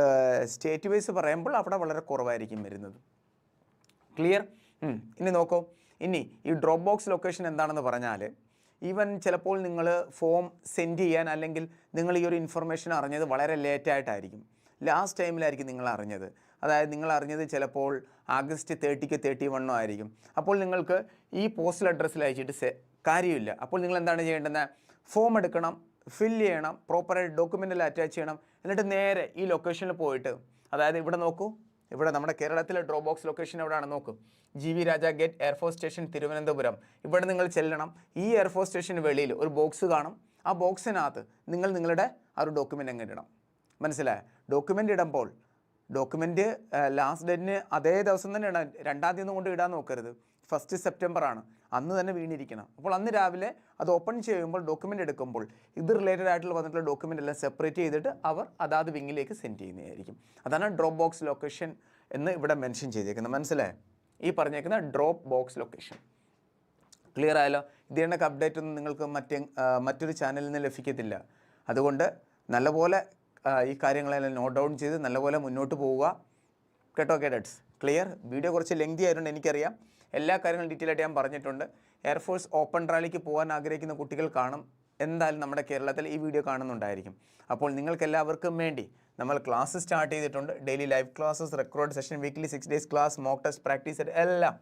സ്റ്റേറ്റ് വൈസ് പറയുമ്പോൾ അവിടെ വളരെ കുറവായിരിക്കും വരുന്നത്. ക്ലിയർ ഇനി നോക്കൂ. ഇനി ഈ ഡ്രോപ്പ് ബോക്സ് ലൊക്കേഷൻ എന്താണെന്ന് പറഞ്ഞാൽ ഈവൻ ചിലപ്പോൾ നിങ്ങൾ ഫോം സെൻഡ് ചെയ്യാൻ അല്ലെങ്കിൽ നിങ്ങൾ ഈ ഒരു ഇൻഫർമേഷൻ അറിഞ്ഞത് വളരെ ലേറ്റായിട്ടായിരിക്കും ലാസ്റ്റ് ടൈമിലായിരിക്കും നിങ്ങൾ അറിഞ്ഞത്. അതായത് നിങ്ങൾ അറിഞ്ഞത് ചിലപ്പോൾ ആഗസ്റ്റ് തേർട്ടിക്ക് തേർട്ടി വണ്ണോ ആയിരിക്കും. അപ്പോൾ നിങ്ങൾക്ക് ഈ പോസ്റ്റൽ അഡ്രസ്സിൽ അയച്ചിട്ട് കാര്യമില്ല. അപ്പോൾ നിങ്ങൾ എന്താണ് ചെയ്യേണ്ടത്? ഫോം എടുക്കണം ഫില്ല് ചെയ്യണം പ്രോപ്പറായിട്ട് ഡോക്യുമെന്റെല്ലാം അറ്റാച്ച് ചെയ്യണം. എന്നിട്ട് നേരെ ഈ ലൊക്കേഷനിൽ പോയിട്ട് അതായത് ഇവിടെ നോക്കൂ ഇവിടെ നമ്മുടെ കേരളത്തിലെ ഡ്രോ ബോക്സ് ലൊക്കേഷൻ എവിടെയാണ് നോക്കും G V Raja gate air force station Thiruvananthapuram ഇവിടെ നിങ്ങൾ ചെല്ലണം. ഈ എയർഫോഴ്സ് സ്റ്റേഷന് വെളിയിൽ ഒരു ബോക്സ് കാണും. ആ ബോക്സിനകത്ത് നിങ്ങൾ നിങ്ങളുടെ ആ ഒരു ഡോക്യുമെന്റ് എങ്ങനെ ഇടണം. മനസ്സിലായ? ഡോക്യുമെന്റ് ഇടുമ്പോൾ ഡോക്യുമെന്റ് ലാസ്റ്റ് ഡേറ്റിന് അതേ ദിവസം തന്നെ ഇടാൻ രണ്ടാം തീയതി കൊണ്ട് ഇടാൻ നോക്കരുത്. ഫസ്റ്റ് സെപ്റ്റംബർ ആണ് അന്ന് തന്നെ വീണിരിക്കണം. അപ്പോൾ അന്ന് രാവിലെ അത് ഓപ്പൺ ചെയ്യുമ്പോൾ ഡോക്യുമെന്റ് എടുക്കുമ്പോൾ ഇത് റിലേറ്റഡ് ആയിട്ടുള്ള വന്നിട്ടുള്ള ഡോക്യുമെന്റ് എല്ലാം സെപ്പറേറ്റ് ചെയ്തിട്ട് അവർ അതാത് വിങ്ങിലേക്ക് സെൻഡ് ചെയ്യുന്നതായിരിക്കും. അതാണ് ഡ്രോപ്പ് ബോക്സ് ലൊക്കേഷൻ എന്ന് ഇവിടെ മെൻഷൻ ചെയ്തേക്കുന്നത്. മനസ്സിലായോ? ഈ പറഞ്ഞേക്കുന്ന ഡ്രോപ്പ് ബോക്സ് ലൊക്കേഷൻ ക്ലിയർ ആയാലോ ഇത് കണക്ക് അപ്ഡേറ്റ് ഒന്നും നിങ്ങൾക്ക് മറ്റേ മറ്റൊരു ചാനലിൽ നിന്ന് ലഭിക്കത്തില്ല. അതുകൊണ്ട് നല്ലപോലെ ഈ കാര്യങ്ങളെല്ലാം നോട്ട് ഡൗൺ ചെയ്ത് നല്ലപോലെ മുന്നോട്ട് പോവുക. കേട്ടോ കേഡറ്റ്സ് ക്ലിയർ വീഡിയോ കുറച്ച് ലെങ്തി ആയതുകൊണ്ട് എനിക്കറിയാം. എല്ലാ കാര്യങ്ങളും ഡീറ്റെയിൽ ആയിട്ട് ഞാൻ പറഞ്ഞിട്ടുണ്ട്. എയർഫോഴ്സ് ഓപ്പൺ റാലിക്ക് പോകാൻ ആഗ്രഹിക്കുന്ന കുട്ടികൾ കാണും. എന്തായാലും നമ്മുടെ കേരളത്തിൽ ഈ വീഡിയോ കാണുന്നുണ്ടായിരിക്കും. അപ്പോൾ നിങ്ങൾക്ക് എല്ലാവർക്കും വേണ്ടി നമ്മൾ ക്ലാസ് സ്റ്റാർട്ട് ചെയ്തിട്ടുണ്ട്. Daily live classes record session weekly six days class mock test practice എല്ലാം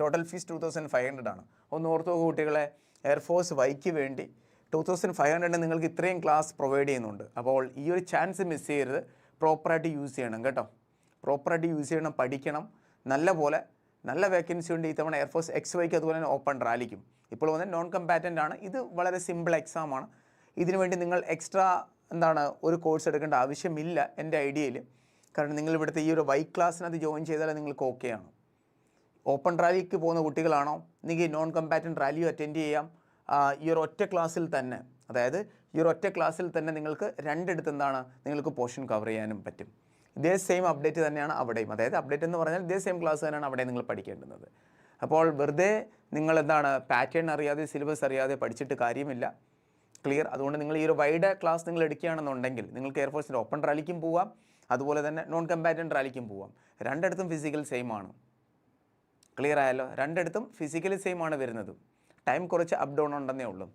total fees two thousand five hundred ആണ്. ഒന്ന് ഓർത്തു കുട്ടികളെ എയർഫോഴ്സ് വൈക്ക് വേണ്ടി ടു തൗസൻഡ് ഫൈവ് ഹൺഡ്രഡ് നിങ്ങൾക്ക് ഇത്രയും ക്ലാസ് പ്രൊവൈഡ് ചെയ്യുന്നുണ്ട്. അപ്പോൾ ഈ ഒരു ചാൻസ് മിസ് ചെയ്യരുത്. പ്രോപ്പറായിട്ട് യൂസ് ചെയ്യണം കേട്ടോ. പ്രോപ്പറായിട്ട് യൂസ് ചെയ്യണം പഠിക്കണം. നല്ല പോലെ നല്ല വേക്കൻസി ഉണ്ട്. ഈ ഇത്തവണ എയർഫോഴ്സ് എക്സ് വൈക്ക് അതുപോലെ തന്നെ ഓപ്പൺ റാലിക്കും ഇപ്പോൾ വന്ന് നോൺ കമ്പാറ്റന്റ് ആണ്. ഇത് വളരെ സിമ്പിൾ എക്സാം എക്സാമാണ് ഇതിനുവേണ്ടി നിങ്ങൾ എക്സ്ട്രാ എന്താണ് ഒരു കോഴ്സ് എടുക്കേണ്ട ആവശ്യമില്ല എന്റെ ഐഡിയയിൽ കാരണം നിങ്ങൾ ഇവിടുത്തെ ഈ ഒരു വൈ ക്ലാസ്സിനകത്ത് ജോയിൻ ചെയ്താൽ നിങ്ങൾക്ക് ഓക്കെയാണ് ഓപ്പൺ റാലിക്ക് പോകുന്ന കുട്ടികളാണോ? നിങ്ങൾക്ക് നോൺ കമ്പാറ്റന്റ് റാലിയോ അറ്റൻഡ് ചെയ്യാം. ഈ ഒരു ഒറ്റ ക്ലാസ്സിൽ തന്നെ. അതായത് ഈ ഒരു ഒറ്റ ക്ലാസ്സിൽ തന്നെ നിങ്ങൾക്ക് രണ്ടിടത്ത് എന്താണ് നിങ്ങൾക്ക് പോർഷൻ കവർ ചെയ്യാനും പറ്റും. ഇതേ സെയിം അപ്ഡേറ്റ് തന്നെയാണ് അവിടെയും. അതായത് അപ്ഡേറ്റ് എന്ന് പറഞ്ഞാൽ ഇതേ സെയിം ക്ലാസ് തന്നെയാണ് അവിടെ നിങ്ങൾ പഠിക്കേണ്ടുന്നത്. അപ്പോൾ വെറുതെ നിങ്ങൾ എന്താണ് പാറ്റേൺ അറിയാതെ സിലബസ് അറിയാതെ പഠിച്ചിട്ട് കാര്യമില്ല. ക്ലിയർ അതുകൊണ്ട് നിങ്ങൾ ഈ ഒരു വൈഡ് ക്ലാസ് നിങ്ങൾ എടുക്കുകയാണെന്നുണ്ടെങ്കിൽ നിങ്ങൾക്ക് എയർഫോഴ്സിന്റെ ഓപ്പൺ റാലിക്കും പോവാം. അതുപോലെ തന്നെ നോൺ കമ്പാറ്റൻ റാലിക്കും പോവാം. രണ്ടിടത്തും ഫിസിക്കൽ സെയിം ആണ്. ക്ലിയർ ആയാലോ രണ്ടിടത്തും ഫിസിക്കലി സെയിം ആണ് വരുന്നത്. ടൈം കുറച്ച് അപ് ഡൗൺ ഉണ്ടെന്നേ ഉള്ളൂ.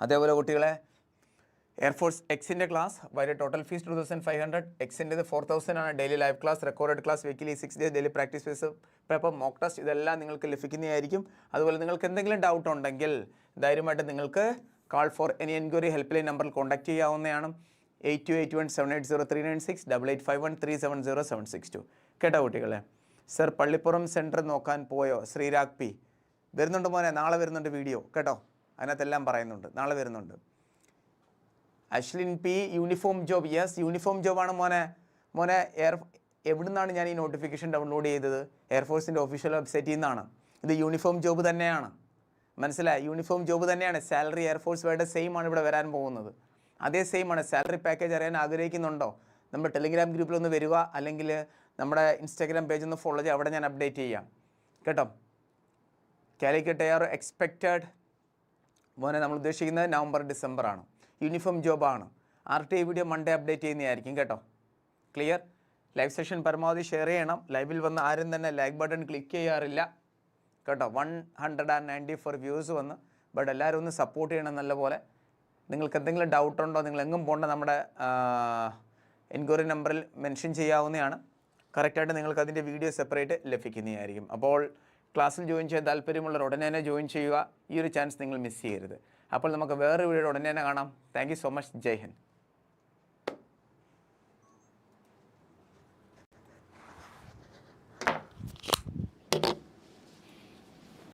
അതേപോലെ കുട്ടികളെ എയർഫോഴ്സ് എക്സിന്റെ ക്ലാസ് വരെ total fees two thousand five hundred എക്സിന്റെ ഫോർ തൗസൻഡ് ആണ് daily live class record class weekly six day daily practice fees paper mock test ഇതെല്ലാം നിങ്ങൾക്ക് ലഭിക്കുന്നതായിരിക്കും. അതുപോലെ നിങ്ങൾക്ക് എന്തെങ്കിലും ഡൗട്ട് ഉണ്ടെങ്കിൽ ധൈര്യമായിട്ട് നിങ്ങൾക്ക് call for any enquiry helpline നമ്പറിൽ കോൺടാക്ട് ചെയ്യാവുന്നതാണ്. Eight two eight one seven eight zero three nine six double eight five one three seven zero seven six two കേട്ടോ കുട്ടികളെ? സർ പള്ളിപ്പുറം സെന്റർ നോക്കാൻ പോയോ? ശ്രീരാഗ് പി വരുന്നുണ്ട് മോനെ നാളെ വരുന്നുണ്ട് വീഡിയോ കേട്ടോ? അതിനകത്തെല്ലാം പറയുന്നുണ്ട്. നാളെ വരുന്നുണ്ട്. Ashlin P uniform job yes uniform ജോബാണ് മോനെ. മോനെ എയർ എവിടുന്നാണ് ഞാൻ ഈ നോട്ടിഫിക്കേഷൻ ഡൗൺലോഡ് ചെയ്തത്? എയർഫോഴ്സിന്റെ ഒഫീഷ്യൽ വെബ്സൈറ്റിൽ നിന്നാണ് ഇത് യൂണിഫോം ജോബ് തന്നെയാണ്. മനസ്സിലായി? യൂണിഫോം ജോബ് തന്നെയാണ്. Salary air force word same ആണ് ഇവിടെ വരാൻ പോകുന്നത്. അതേ സെയിം ആണ്. സാലറി പാക്കേജ് അറിയാൻ ആഗ്രഹിക്കുന്നുണ്ടോ? നമ്മുടെ ടെലിഗ്രാം ഗ്രൂപ്പിലൊന്ന് വരിക അല്ലെങ്കിൽ നമ്മുടെ ഇൻസ്റ്റാഗ്രാം പേജ് ഒന്ന് ഫോളോ ചെയ്യുക അവിടെ ഞാൻ അപ്ഡേറ്റ് ചെയ്യാം. കേട്ടോ? കാലിക്കറ്റ് എയർ എക്സ്പെക്റ്റഡ് മോനെ നമ്മൾ ഉദ്ദേശിക്കുന്നത് നവംബർ ഡിസംബർ ആണ്. Uniform ജോബാണ്. R T video Monday update ചെയ്യുന്നതായിരിക്കും കേട്ടോ. ക്ലിയർ ലൈവ് സെഷൻ പരമാവധി ഷെയർ ചെയ്യണം. ലൈവിൽ വന്ന് ആരും തന്നെ ലൈക്ക് ബട്ടൺ ക്ലിക്ക് ചെയ്യാറില്ല. കേട്ടോ one hundred and ninety four views വന്ന് ബട്ട് എല്ലാവരും ഒന്ന് സപ്പോർട്ട് ചെയ്യണം നല്ല പോലെ. നിങ്ങൾക്ക് എന്തെങ്കിലും ഡൗട്ട് ഉണ്ടോ നിങ്ങൾ എങ്ങും പോകേണ്ട നമ്മുടെ എൻക്വയറി നമ്പറിൽ മെൻഷൻ ചെയ്യാവുന്നതാണ്. കറക്റ്റായിട്ട് നിങ്ങൾക്ക് അതിന്റെ വീഡിയോ സെപ്പറേറ്റ് ലഭിക്കുന്നതായിരിക്കും. അപ്പോൾ ക്ലാസ്സിൽ ജോയിൻ ചെയ്യാൻ താല്പര്യമുള്ളവർ ഉടനെ തന്നെ ജോയിൻ ചെയ്യുക. ഈ ഒരു ചാൻസ് നിങ്ങൾ മിസ് ചെയ്യരുത്. അപ്പോൾ നമുക്ക് വേറൊരു വീഡിയോ ഉടനെ തന്നെ കാണാം. Thank so much Jai Hind.